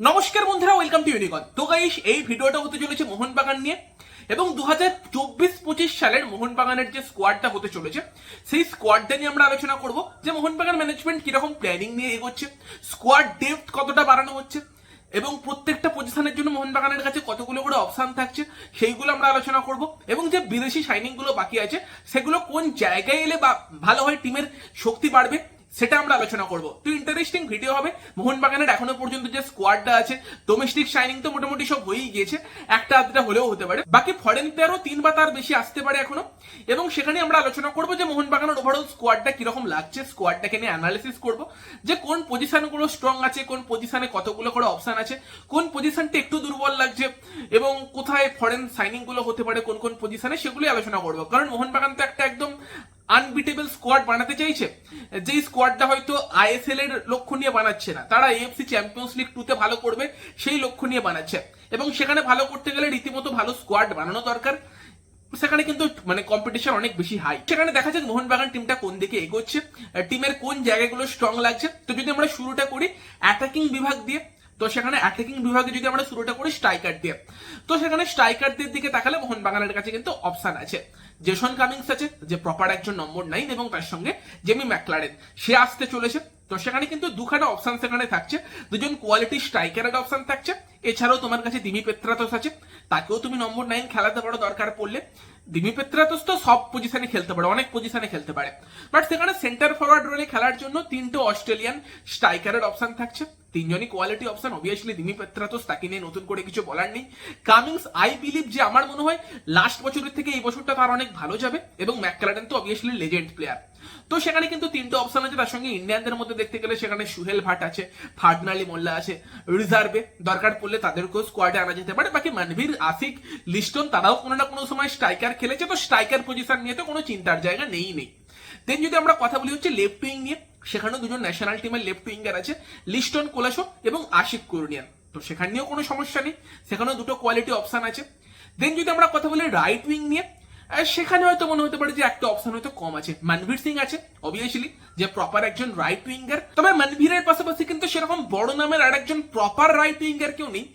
নমস্কার বন্ধুরা welcome to ইউনিকন তো গাইস এই ভিডিওটা হতে চলেছে মোহনবাগান নিয়ে এবং দু হাজার চব্বিশ পঁচিশ সালের মোহনবাগানের যে স্কোয়াডটা হতে চলেছে, সেই স্কোয়াডটা নিয়ে আমরা আলোচনা করব যে মোহনবাগান ম্যানেজমেন্ট কীরকম প্ল্যানিং নিয়ে এগোচ্ছে স্কোয়াড ডেপথ কতটা বাড়ানো হচ্ছে এবং প্রত্যেকটা পজিশনের জন্য মোহনবাগানের কাছে কতগুলো করে অপশন থাকছে, সেইগুলো আমরা আলোচনা করব এবং যে বিদেশি সাইনিংগুলো বাকি আছে, সেগুলো কোন জায়গায় এলে বা ভালো হয় টিমের শক্তি বাড়বে সেটা আমরা আলোচনা করব। তো ইন্টারেস্টিং ভিডিও হবে। মোহনবাগানের এখনও পর্যন্ত যে স্কোয়াডটা আছে ডোমেস্টিক শাইনিং তো মোটামুটি সব হয়েই গিয়েছে। একটা আধটা হলেও হতে পারে। বাকি ফরেন প্লেয়ারও তিন বা তার বেশি আসতে পারে এখনও। এবং সেখানে আমরা আলোচনা করব যে মোহনবাগানের ওভারঅল স্কোয়াডটা কীরকম লাগছে। স্কোয়াডটাকে নিয়ে অ্যানালিসিস করব। যে কোন পজিশনগুলো স্ট্রং আছে, কোন পজিশনে কতগুলো করে অপশন আছে, কোন পজিশনটা একটু দুর্বল লাগছে, এবং কোথায় ফরেন সাইনিংগুলো হতে পারে, কোন কোন পজিশনে সেগুলি আলোচনা করব। কারণ মোহনবাগান তো একটা একদম আনবিটেবল স্কোয়াড বানাতে চাইছে। যেই স্কোয়াডটা হয়তো আইএসএল এর লক্ষ্য নিয়ে বানাচ্ছে না, তারা এএফসি চ্যাম্পিয়ন্স লিগ টুতে ভালো করবে, সেই লক্ষ্য নিয়ে বানাচ্ছে। এবং সেখানে ভালো করতে গেলে রীতিমতো ভালো স্কোয়াড বানানো দরকার। সেখানে কিন্তু মানে কম্পিটিশন অনেক বেশি হাই সেখানে দেখা যাক মোহনবাগান টিমটা কোন দিকে এগোচ্ছে টিমের কোন জায়গাগুলো স্ট্রং লাগছে। তো যদি আমরা শুরুটা করি অ্যাটাকিং বিভাগ দিয়ে তো সেখানে অ্যাটাকিং বিভাগে যদি আমরা শুরুটা করি স্ট্রাইকার দিয়ে। তো সেখানে স্ট্রাইকারদের দিকে তাকালে মোহনবাগানের কাছে কিন্তু অপশন আছে। জেসন কামিংস আছে, যে প্রপার একজন নম্বর নাইন এবং তার সঙ্গে জেমি ম্যাকলারেন সে আসতে চলেছে। তো সেখানে কিন্তু দুখানা অপশন সেখানে থাকছে। দুজন কোয়ালিটি স্ট্রাইকারের অপশন থাকছে। এছাড়াও তোমার কাছে দিমি পেত্রাতোস আছে। তাকেও তুমি নম্বর নাইন খেলাতে পারো, দরকার পড়লে। দিমি পেত্রাতোস তো সব পজিশনে খেলতে পারে, অনেক পজিশনে খেলতে পারে। বাট সেখানে সেন্টার ফরওয়ার্ড রোলে খেলার জন্য তিনটে অস্ট্রেলিয়ান স্ট্রাইকারের অপশন থাকছে। তিনজনই quality option obviously Dimi Petratos তাকে নিয়ে নতুন করে কিছু বলার নেই। কামিংস আই বিলিভ যে আমার মনে হয় লাস্ট বছরের থেকে এই বছরটা তার অনেক ভালো যাবে। এবং ম্যাকলারেন তো অবভিয়াসলি লেজেন্ড প্লেয়ার তো সেখানে কিন্তু তিনটে অপশন আছে। তার সঙ্গে ইন্ডিয়ানদের মধ্যে দেখতে গেলে সেখানে সুহেল ভাট আছে ফাডনালি মোল্লা আছে, রিজার্ভে দরকার পড়লে তাদেরকেও স্কোয়াডে আনা যেতে পারে। বাকি মানভীর আফিক লিস্টন, তারাও কোনো না কোনো সময় স্ট্রাইকার খেলেছে। তো স্ট্রাইকার পজিশন নিয়ে তো কোনো চিন্তার জায়গা নেই নেই। দেন যদি আমরা কথা বলি হচ্ছে লেফট উইং নিয়ে, সেখানেও দুজন ন্যাশনাল টিমের লেফট উইঙ্গার আছে, লিস্টন, কোলাসো এবং আশিক কুরনিয়ান। তো সেখান নিয়েও কোনো সমস্যা নেই। সেখানেও দুটো কোয়ালিটি অপশন আছে। দেন যদি আমরা কথা বলি রাইট উইং নিয়ে সেখানে হয়তো মনে হতে পারে যে একটা অপশন হয়তো কম আছে। মানভীর সিং আছে অবভিয়াসলি যে প্রপার একজন রাইট উইঙ্গার তবে মানভীরের পাশাপাশি কিন্তু সেরকম বড় নামের আর একজন প্রপার রাইট উইঙ্গার কেউ নেই।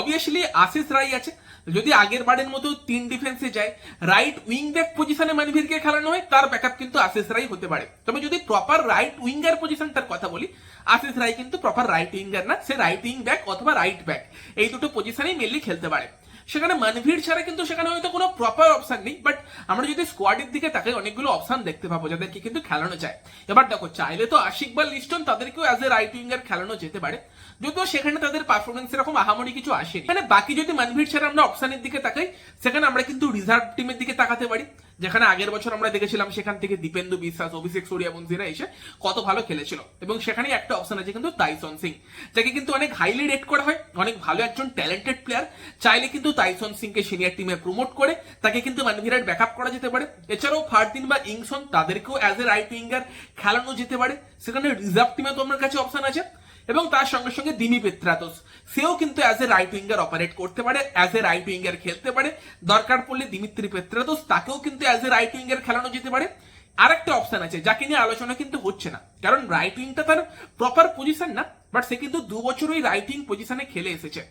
অবভিয়াসলি আশিস রাই আছে। যদি আগের বারের মতো তিন ডিফেন্সে যায় রাইট উইং ব্যাক পজিশনে মানভীরকে খেলানো হয়, তার ব্যাকআপ কিন্তু আশিস রাই হতে পারে। তবে যদি প্রপার রাইট উইঙ্গার পজিশনটার কথা বলি, আশিস রাই কিন্তু প্রপার রাইট উইঙ্গার না, সে রাইট উইং ব্যাক অথবা রাইট ব্যাক এই দুটো পজিশনেই মেনলি খেলতে পারে। সেখানে মানভীর ছাড়া কিন্তু সেখানে হয়তো কোনো প্রপার অপশন নেই বাট আমরা যদি স্কোয়াডের দিকে তাকাই, অনেকগুলো অপশন দেখতে পাবো যাদেরকে কিন্তু খেলানো যায়। এবার দেখো, চাইলে তো আশিক বা লিস্টন তাদেরকেও অ্যাজ এ রাইট উইঙ্গার খেলানো যেতে পারে, যদিও সেখানে তাদের পারফরমেন্স এরকম আহামরি কিছু আসেনি। মানে বাকি যদি মানভীর ছাড়া আমরা অপশনের দিকে তাকাই, সেখানে আমরা কিন্তু রিজার্ভ টিমের দিকে তাকাতে পারি। যেখানে আগের বছর আমরা দেখেছিলাম সেখান থেকে দীপেন্দু বিশ্বাস, অভিষেক সূর্যবংশীরা এসে কত ভালো খেলেছিল। এবং সেখানেই একটা অপশন আছে কিন্তু তাইসন সিং যাকে কিন্তু অনেক হাইলি রেট করা হয়, অনেক ভালো একজন ট্যালেন্টেড প্লেয়ার চাইলে কিন্তু তাইসন সিংকে সিনিয়র টিমে প্রমোট করে তাকে কিন্তু মানভীরের ব্যাকআপ করা যেতে পারে। এছাড়াও ফারদিন বা ইংসন তাদেরকেও অ্যাজ এ রাইট উইঙ্গার খেলানো যেতে পারে। সেখানে রিজার্ভ টিমে তো আমার কাছে অপশন আছে। এবং তার সঙ্গে সঙ্গে দিমি পেত্রাতোস সেও কিন্তু as a right winger operate করতে পারে অ্যাজ এ রাইট উইঙ্গার খেলতে পারে। দরকার পড়লে দিমিত্রি পেত্রাতোস তাকেও কিন্তু অ্যাজ এ রাইট উইঙ্গার খেলানো যেতে পারে। আরেকটা অপশন আছে, যাকে নিয়ে আলোচনা কিন্তু হচ্ছে না। কারণ রাইট উইংটা তার প্রপার পজিশন না বাট সে কিন্তু দু বছর ওই রাইট পজিশনে খেলে এসেছে।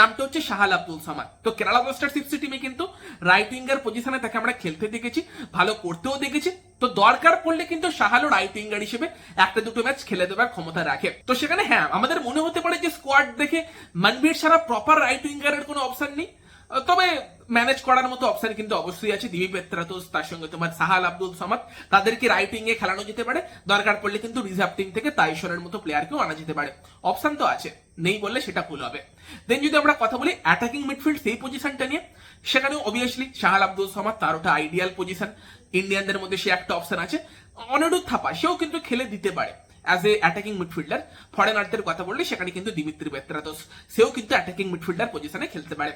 নামটা হচ্ছে শাহাল আব্দুল সামাদ। তো কেরালা ব্লাস্টার সিক্সটি টিমে কিন্তু রাইট উইঙ্গার পজিশনে তাকে আমরা খেলতে দেখেছি, ভালো করতেও দেখেছি। তো দরকার পড়লে কিন্তু শাহালও রাইট উইঙ্গার হিসেবে একটা দুটো ম্যাচ খেলে দেওয়ার ক্ষমতা রাখে। তো সেখানে হ্যাঁ আমাদের মনে হতে পারে যে স্কোয়াড দেখে মানবীর সারা প্রপার রাইট উইঙ্গারের কোনো অপশন নেই। তবে ম্যানেজ করার মতো অপশন কিন্তু অবশ্যই আছে। দিবি পেত্রাতোস তার সঙ্গে তোমার সাহাল আব্দুল সামাদ, তাদেরকে রাইট এ খেলানো যেতে পারে। দরকার পড়লে কিন্তু রিজার্ভ টিম থেকে তাইশ্বরের মতো প্লেয়ারকেও আনা যেতে পারে। অপশন তো আছে, নেই বললে সেটা ভুল হবে। দেন যদি আমরা কথা বলি অ্যাটাকিং মিডফিল্ড সেই পজিশনটা নিয়ে, সেখানেও অবভিয়াসলি শাহাল আব্দুল সামাদ তার ওটা আইডিয়াল পজিশন ইন্ডিয়ানদের মধ্যে সে একটা অপশন আছে। অনিরুদ্ধ থাপা, সেও কিন্তু খেলে দিতে পারে। অ্যাজ এ অ্যাটাকিং মিডফিল্ডার ফরেনারদের কথা বললে সেখানে কিন্তু দিমিত্রি বেত্রাতোস সেও কিন্তু অ্যাটাকিং মিডফিল্ডার পজিশনে খেলতে পারে।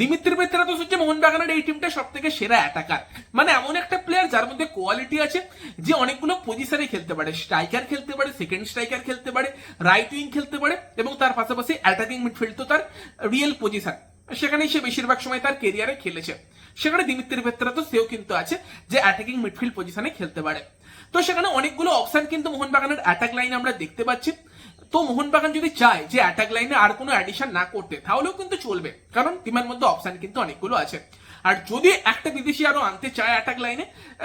দিমিত্রি বেত্রাতোস হচ্ছে মোহনবাগানের এই টিমটা সব থেকে সেরা অ্যাটাকার মানে এমন একটা প্লেয়ার যার মধ্যে কোয়ালিটি আছে, যে অনেকগুলো পজিশনে খেলতে পারে। স্ট্রাইকার খেলতে পারে সেকেন্ড স্ট্রাইকার খেলতে পারে রাইট উইং খেলতে পারে, এবং তার পাশাপাশি অ্যাটাকিং মিডফিল্ড তো তার রিয়েল পজিশন সেখানেই সে বেশিরভাগ সময় তার কেরিয়ারে খেলেছে। সেখানে দিমিত্রি বেত্রাতো সেও কিন্তু আছে, যে অ্যাটাকিং মিডফিল্ড পজিশনে খেলতে পারে। তো সেখানে অনেকগুলো অপশন কিন্তু মোহনবাগানের অ্যাটাক লাইন আমরা দেখতে পাচ্ছি। তো মোহনবাগান যদি চায় যে অ্যাটাক লাইনে আর কোনো অ্যাডিশন না করতে, তাহলেও কিন্তু চলবে। কারণ টিমের মধ্যে অপশন কিন্তু অনেকগুলো আছে। আর যদি একটা বিদেশি আরও আনতে চায় অ্যাটাক লাইনে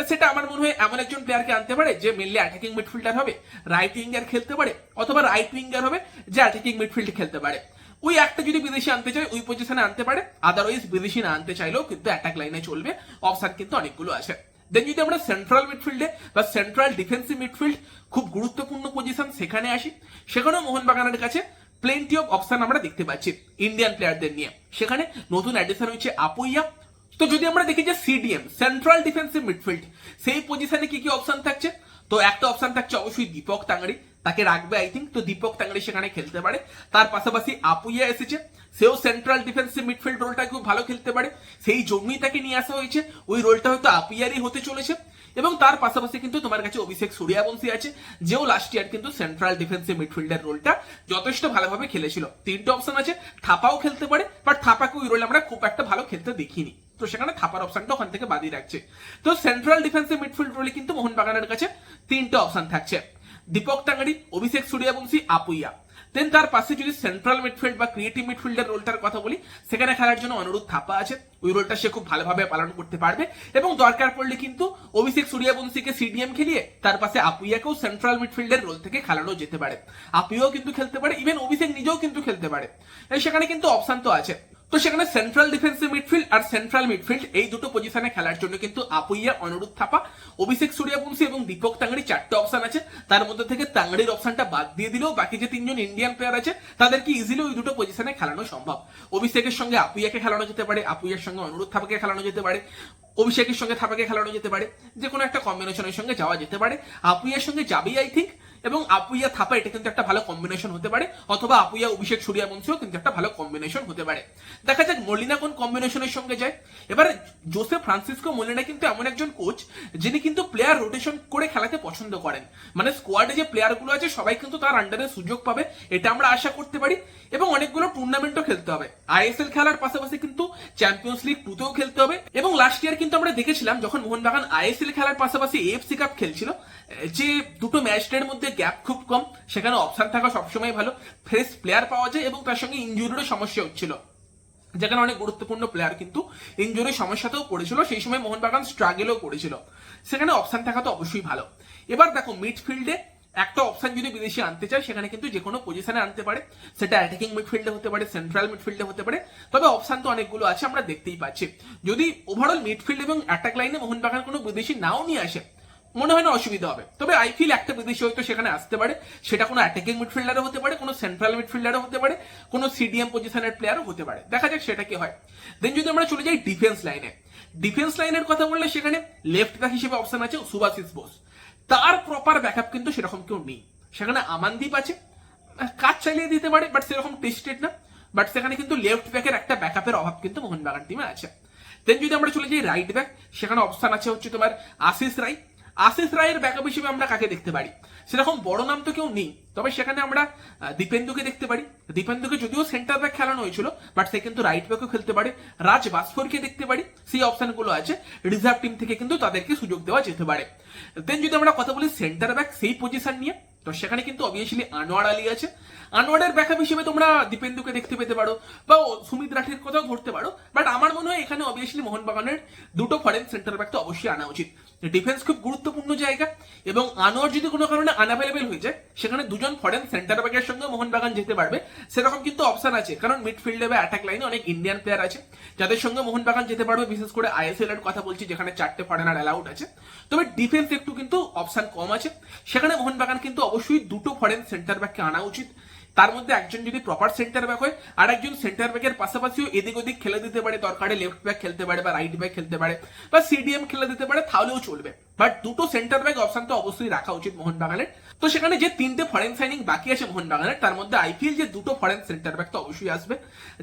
সেটা আমার মনে হয় এমন একজন প্লেয়ারকে আনতে পারে যে মেনলি অ্যাটাকিং মিডফিল্ডার হবে রাইট উইঙ্গার খেলতে পারে, অথবা রাইট উইঙ্গার হবে যে অ্যাটাকিং মিডফিল্ড খেলতে পারে। ওই একটা যদি বিদেশি আনতে চায়, ওই পজিশনে আনতে পারে। আদারওয়াইজ বিদেশি না আনতে চাইলেও কিন্তু অ্যাটাক লাইনে চলবে। অপশন কিন্তু অনেকগুলো আছে। দেন যদি আমরা সেন্ট্রাল মিডফিল্ডে বা সেন্ট্রাল ডিফেন্সিভ মিডফিল্ড খুব গুরুত্বপূর্ণ পজিশন সেখানে আসি, সেখানেও মোহনবাগানের কাছে প্লেন্টি অফ অপশন আমরা দেখতে পাচ্ছি ইন্ডিয়ান প্লেয়ারদের নিয়ে। সেখানে নতুন অ্যাডিশন হচ্ছে আপুইয়া। তো যদি আমরা দেখি যে সিডিএম সেন্ট্রাল ডিফেন্সিভ মিডফিল্ড সেই পজিশনে কি কি অপশন থাকছে? তো একটা অপশন থাকছে অবশ্যই দীপক তাঙ্গাড়ি তাকে রাখবে আই থিঙ্ক তো দীপক তাঙ্গাড়ি সেখানে খেলতে পারে। তার পাশাপাশি আপুইয়া এসেছে। সেও সেন্ট্রাল ডিফেন্সিভ মিডফিল্ড রোলটা খুব ভালো খেলতে পারে। সেই জন্যই তাকে নিয়ে আসা হয়েছে। ওই রোলটা হয়তো আপুইয়ারই হতে চলেছে। এবং তার পাশাপাশি কিন্তু তোমার কাছে অভিষেক সূর্যাবংশী আছে। যেও লাস্ট ইয়ার কিন্তু সেন্ট্রাল ডিফেন্সিভ মিডফিল্ডার রোলটা যথেষ্ট ভালোভাবে খেলেছিল। তিনটে অপশন আছে। থাপাও খেলতে পারে। বাট থাপাকে ওই রোল আমরা খুব একটা ভালো খেলতে দেখিনি। তো সেখানে থাপার অপশনটা ওখান থেকে বাদিয়ে রাখছে। তো সেন্ট্রাল ডিফেন্সিভ মিডফিল্ড রোলে কিন্তু মোহনবাগানের কাছে তিনটে অপশন থাকছে। দীপক টাঙ্গারি অভিষেক সূর্যবংশী, আপুইয়া। দেন তার পাশে যদি সেন্ট্রাল মিডফিল্ড বা ক্রিয়েটিভ মিডফিল্ডের রোলটার কথা বলি, সেখানে খেলার জন্য অনুরোধ থাপা আছে। ওই রোলটা সে খুব ভালোভাবে পালন করতে পারবে। এবং দরকার পড়লে কিন্তু অভিষেক সূর্যবংশীকে সিডিএম খেলিয়ে তার পাশে আপুইয়াকেও সেন্ট্রাল মিডফিল্ডের রোল থেকে খেলানো যেতে পারে। আপুইয়াও কিন্তু খেলতে পারে ইভেন অভিষেক নিজেও কিন্তু খেলতে পারে। সেখানে কিন্তু অপশান তো আছে। তো সেখানে সেন্ট্রাল ডিফেন্সিভ মিডফিল্ড আর সেন্ট্রাল মিডফিল্ড এই দুটো পজিশনে খেলার জন্য কিন্তু আপুইয়া অনুরোধ থাপা, অভিষেক সূর্যবংশী এবং দীপক তাঙ্গড়ি চারটে অপশন আছে। তার মধ্যে থেকে তাঙ্গড়ির অপশনটা বাদ দিয়ে দিলেও বাকি যে তিনজন ইন্ডিয়ান প্লেয়ার আছে, তাদেরকে ইজিলি ওই দুটো পজিশনে খেলানো সম্ভব। অভিষেকের সঙ্গে আপুইয়াকে খেলানো যেতে পারে, আপুইয়ার সঙ্গে অনুরোধ থাপাকে খেলানো যেতে পারে। অভিষেকের সঙ্গে থাপাকে খেলানো যেতে পারে যে কোনো একটা কম্বিনেশনের সঙ্গে যাওয়া যেতে পারে। আপুইয়ার সঙ্গে যাবেই আই থিঙ্ক এবং আপুইয়া থাপা, এটা কিন্তু একটা ভালো কম্বিনেশন হতে পারে, অথবা আপুইয়া, অভিষেক সূর্যবংশীও কিন্তু একটা ভালো কম্বিনেশন হতে পারে। দেখা যাক মলিনা কোন কম্বিনেশনের সঙ্গে যায়। এবার জোসেফ ফ্রান্সিসকো মলিনা কিন্তু এমন একজন কোচ যিনি কিন্তু প্লেয়ার রোটেশন করে খেলাতে পছন্দ করেন। মানে স্কোয়াডে যে প্লেয়ারগুলো আছে, সবাই কিন্তু তার আন্ডারে সুযোগ পাবে, এটা আমরা আশা করতে পারি, এবং অনেকগুলো টুর্নামেন্টও খেলতে হবে। আইএসএল খেলার পাশাপাশি কিন্তু চ্যাম্পিয়ন্স লিগ টুতেও খেলতে হবে, এবং লাস্ট ইয়ার কিন্তু আমরা দেখেছিলাম যখন মোহনবাগান আইএসএল খেলার পাশাপাশি এএফসি কাপ খেলছিল, যে দুটো ম্যাচের মধ্যে গ্যাপ খুব কম, সেখানে অপশান থাকা সবসময় ভালো ফ্রেশ প্লেয়ার পাওয়া যায় এবং তার সঙ্গে ইঞ্জুরিরও সমস্যা হচ্ছিল। যেখানে অনেক গুরুত্বপূর্ণ প্লেয়ার কিন্তু ইঞ্জুরির সমস্যাতেও পড়েছিল, সেই সময় মোহনবাগান স্ট্রাগেলও করেছিল। সেখানে অপশান থাকা তো অবশ্যই ভালো। এবার দেখো মিডফিল্ডে একটা অপশন যদি বিদেশি আনতে চায়, সেখানে কিন্তু যে কোনো পজিশনে আনতে পারে। সেটা অ্যাটাকিং মিডফিল্ডে হতে পারে সেন্ট্রাল মিডফিল্ডে হতে পারে। তবে অপশন তো অনেকগুলো আছে, আমরা দেখতেই পাচ্ছি। যদি ওভারঅল মিডফিল্ড এবং অ্যাটাক লাইনে মোহনবাগান কোনো বিদেশি নাও নিয়ে আসে, মনে হয় না অসুবিধা হবে। তবে আই ফিল একটা বিদেশি হয়তো সেখানে আসতে পারে। সেটা কোনো অ্যাটাকিং মিডফিল্ডারও হতে পারে, কোনো সেন্ট্রাল মিডফিল্ডারও হতে পারে, কোনো সিডিএম পজিশনের প্লেয়ারও হতে পারে। দেখা যাক সেটা কি হয়। দেন যদি আমরা চলে যাই ডিফেন্স লাইনে ডিফেন্স লাইনের কথা বললে সেখানে লেফট ব্যাক হিসেবে অপশন আছে সুভাশিস বোস। তার প্রপার ব্যাকআপ কিন্তু সেরকম কেউ নেই। সেখানে আমানদীপ আছে কাজ চালিয়ে দিতে পারে বাট সেরকম টেস্টেড না। বাট সেখানে কিন্তু লেফট ব্যাকের একটা ব্যাকআপের অভাব কিন্তু মোহনবাগান টিমে আছে। দেন যদি আমরা চলে যাই রাইট ব্যাক সেখানে অপশন আছে হচ্ছে তোমার আশিস রাই আশিস রায়ের ব্যাকআপ হিসেবে আমরা কাকে দেখতে পারি? সেরকম বড় নাম তো কেউ নেই, তবে সেখানে আমরা দীপেন্দুকে দেখতে পারি। দীপেন্দুকে যদিও সেন্টার ব্যাক খেলানো হয়েছিল বাট সে কিন্তু রাইট ব্যাকও খেলতে পারে। রাজ বাসফোরকে দেখতে পারি সেই অপশনগুলো আছে। রিজার্ভ টিম থেকে কিন্তু তাদেরকে সুযোগ দেওয়া যেতে পারে। দেন যদি আমরা কথা বলি সেন্টার ব্যাক সেই পজিশন নিয়ে, তো সেখানে কিন্তু অবভিয়াসলি আনোয়ার আলী আছে। আনোয়ারের ব্যাকআপ হিসেবে তোমরা দীপেন্দুকে দেখতে পেতে পারো, বা সুমিত রাঠির কথাও ধরতে পারো বাট আমার মনে হয় এখানে অবভিয়াসলি মোহনবাগানের দুটো ফরেন সেন্টার ব্যাক তো অবশ্যই আনা উচিত। ডিফেন্স খুব গুরুত্বপূর্ণ জায়গা এবং আনোয়ার যদি কোনো কারণে আনঅ্যাভেলেবেল হয়ে যায়, সেখানে দুজন ফরেন সেন্টার ব্যাকের সঙ্গে মোহনবাগান যেতে পারবে। সেরকম কিন্তু অপশন আছে, কারণ মিডফিল্ডে বা অ্যাটাক লাইনে অনেক ইন্ডিয়ান প্লেয়ার আছে, যাদের সঙ্গে মোহনবাগান যেতে পারবে, বিশেষ করে আইএসএল এর কথা বলছি, যেখানে চারটে ফরেনার অ্যালাউড আছে। তবে ডিফেন্স একটু কিন্তু অপশন কম আছে। সেখানে মোহনবাগান কিন্তু অবশ্যই দুটো ফরেন সেন্টার ব্যাককে আনা উচিত। তার মধ্যে একজন যদি প্রপার সেন্টার ব্যাক হয় আর একজন সেন্টার ব্যাকের পাশাপাশিও এদিক ওদিক খেলে দিতে পারে। দরকারে লেফট ব্যাক খেলতে পারে বা রাইট ব্যাক খেলতে পারে বা সিডিএম খেলে দিতে পারে, তাহলেও চলবে। বাট দুটো সেন্টার ব্যাক অপশন তো অবশ্যই রাখা উচিত মোহনবাগানের। তো সেখানে যে তিনটে ফরেন সাইনিং বাকি আছে মোহনবাগানের, তার মধ্যে আইপিএল যে দুটো ফরেন সেন্টার ব্যাক তো অবশ্যই আসবে।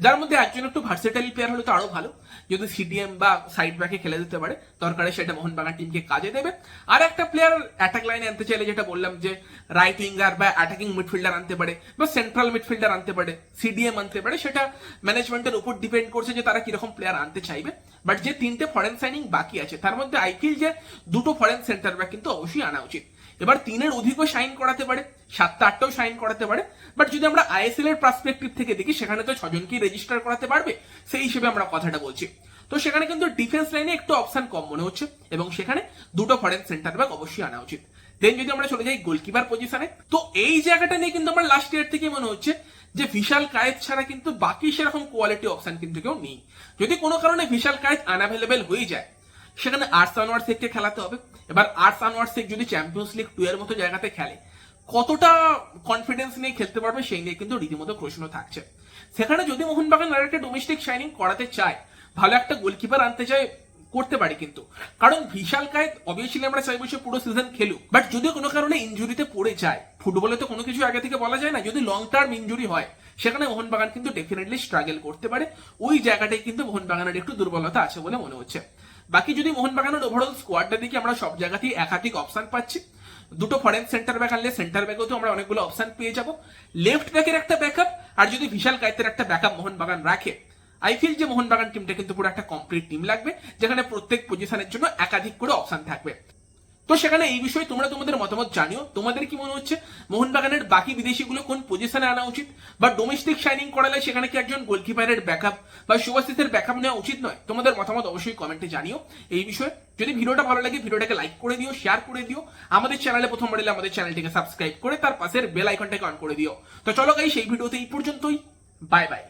যার মধ্যে একজন একটু ভার্সেটাইল প্লেয়ার হলে তো আরও ভালো। যদি সিডিএম বা সাইড ব্যাকে খেলে দিতে পারে, দরকারে সেটা মোহনবাগান টিমকে কাজে দেবে। আর একটা প্লেয়ার অ্যাটাক লাইনে আনতে চাইলে যেটা বললাম যে রাইট উইঙ্গার বা অ্যাটাকিং মিডফিল্ডার আনতে পারে বা সেন্ট্রাল মিডফিল্ডার আনতে পারে সিডিএম আনতে পারে, সেটা ম্যানেজমেন্টের উপর ডিপেন্ড করছে যে তারা কীরকম প্লেয়ার আনতে চাইবে। বাট যে তিনটে ফরেন সাইনিং বাকি আছে, তার মধ্যে আইপিএল যে দুটো ফরেন সেন্টার ব্যাক কিন্তু অবশ্যই আনা উচিত। এবার তিনের অধিকও সাইন করাতে পারে, সাতটা আটটাও সাইন করাতে পারে বাট যদি আমরা আইএসএল এর পার্সপেক্টিভ থেকে দেখি, সেখানে তো ছজনকেই রেজিস্টার করাতে পারবে, সেই হিসেবে আমরা কথাটা বলছি। তো সেখানে কিন্তু ডিফেন্স লাইনে একটু অপশন কম মনে হচ্ছে, এবং সেখানে দুটো ফরেন সেন্টার ব্যাক অবশ্যই আনা উচিত। দেন যদি আমরা চলে যাই গোলকিপার পজিশনে তো এই জায়গাটা নিয়ে কিন্তু আমার লাস্ট ইয়ার থেকে মনে হচ্ছে যে ভিশাল কায়েত ছাড়া কিন্তু বাকি সেরকম কোয়ালিটি অপশন কিন্তু কেউ নেই। যদি কোনো কারণে ভিশাল কায়েত আনঅ্যাভেলেবেল হয়ে যায়, সেখানে আর্টস আনোয়ার শেখকে খেলাতে হবে। এবার আর্টস আনোয়ার শেখ যদি চ্যাম্পিয়ন্স লিগ টু এর মতো জায়গাতে খেলে, কতটা কনফিডেন্স নিয়ে খেলতে পারবে সেই নিয়ে কিন্তু রীতিমতো প্রশ্ন থাকছে। সেখানে যদি মোহনবাগান আর একটা ডোমেস্টিক শাইনিং করাতে চায়, ভালো একটা গোলকিপার আনতে চায়, করতে পারি কিন্তু। কারণ বিশাল কায়েত অবভিয়াসলি আমরা চাইব সে পুরো সিজন খেলুক। বাট যদি কোনো কারণে ইনজুরিতে পড়ে যায় ফুটবলে তো কোনো কিছু আগে থেকে বলা যায় না, যদি লং টার্ম ইনজুরি হয়, সেখানে মোহনবাগান কিন্তু ডেফিনেটলি স্ট্রাগল করতে পারে। ওই জায়গাটাই কিন্তু মোহনবাগানের একটু দুর্বলতা আছে বলে মনে হচ্ছে। বাকি যদি মোহনবাগানের ওভারঅল স্কোয়াডটা দেখি, আমরা সব জায়গাতেই একাধিক অপশন পাচ্ছি। দুটো ফরেন সেন্টার ব্যাক আনলে সেন্টার ব্যাকেও তো আমরা অনেকগুলো অপশন পেয়ে যাব। লেফট ব্যাকের একটা ব্যাকআপ আর যদি বিশাল গায়তের একটা ব্যাকআপ মোহনবাগান রাখে আই ফিল যে মোহনবাগান টিমটা কিন্তু পুরো একটা কমপ্লিট টিম লাগবে, যেখানে প্রত্যেক পজিশনের জন্য একাধিক করে অপশন থাকবে। তো সেখানে এই বিষয়ে তোমরা তোমাদের মতামত জানিও। তোমাদের কি মনে হচ্ছে? মোহনবাগানের বাকি বিদেশিগুলো কোন পজিশনে আনা উচিত? বা ডোমেস্টিক শাইনিং করালে সেখানে কি একজন গোলকিপারের ব্যাকআপ বা শুভাশিসের ব্যাকআপ নেওয়া উচিত নয়? তোমাদের মতামত অবশ্যই কমেন্টে জানিও। এই বিষয়ে যদি ভিডিওটা ভালো লাগে, ভিডিওটাকে লাইক করে দিও শেয়ার করে দিও। আমাদের চ্যানেলে প্রথমবার এলে আমাদের চ্যানেলটিকে সাবস্ক্রাইব করে তার পাশের বেল আইকনটাকে অন করে দিও। তো চলো গাই সেই ভিডিওতে এই পর্যন্তই। Bye bye